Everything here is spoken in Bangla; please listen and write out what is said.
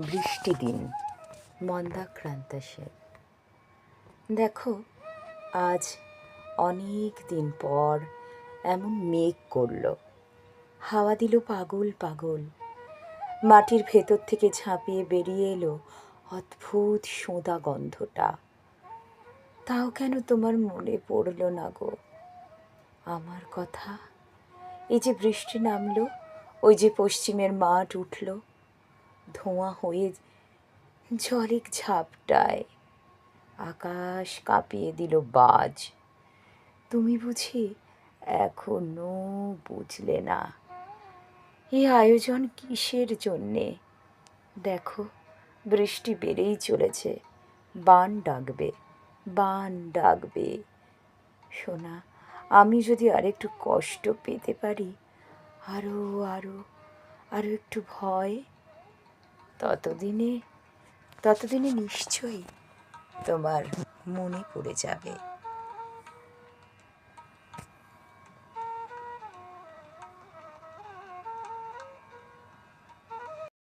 বৃষ্টি দিন, মন্দাক্রান্ত সে দেখো, আজ অনেক দিন পর এমন মেঘ করল। হাওয়া দিল পাগল পাগল। মাটির ভেতর থেকে ঝাঁপিয়ে বেরিয়ে এলো অদ্ভুত সোঁদা গন্ধটা। তাও কেন তোমার মনে পড়ল না গো? আমার কথা? এই যে বৃষ্টি নামলো, ওই যে পশ্চিমের মাঠ উঠল ধোঁয়া হয়ে জলেক ঝাপটায় আকাশ কাঁপিয়ে দিল বাজ। তুমি বুঝি এখনও বুঝলে না। এই আয়োজন কিসের জন্যে? দেখো, বৃষ্টি বেড়েই চলেছে। বান ডাকবে বান ডাকবে। সোনা, আমি যদি আরেকটু কষ্ট পেতে পারি আরও আরও আরও একটু ভয়? ততদিনে ততদিনে নিশ্চয়ই তোমার মনে পড়ে যাবে।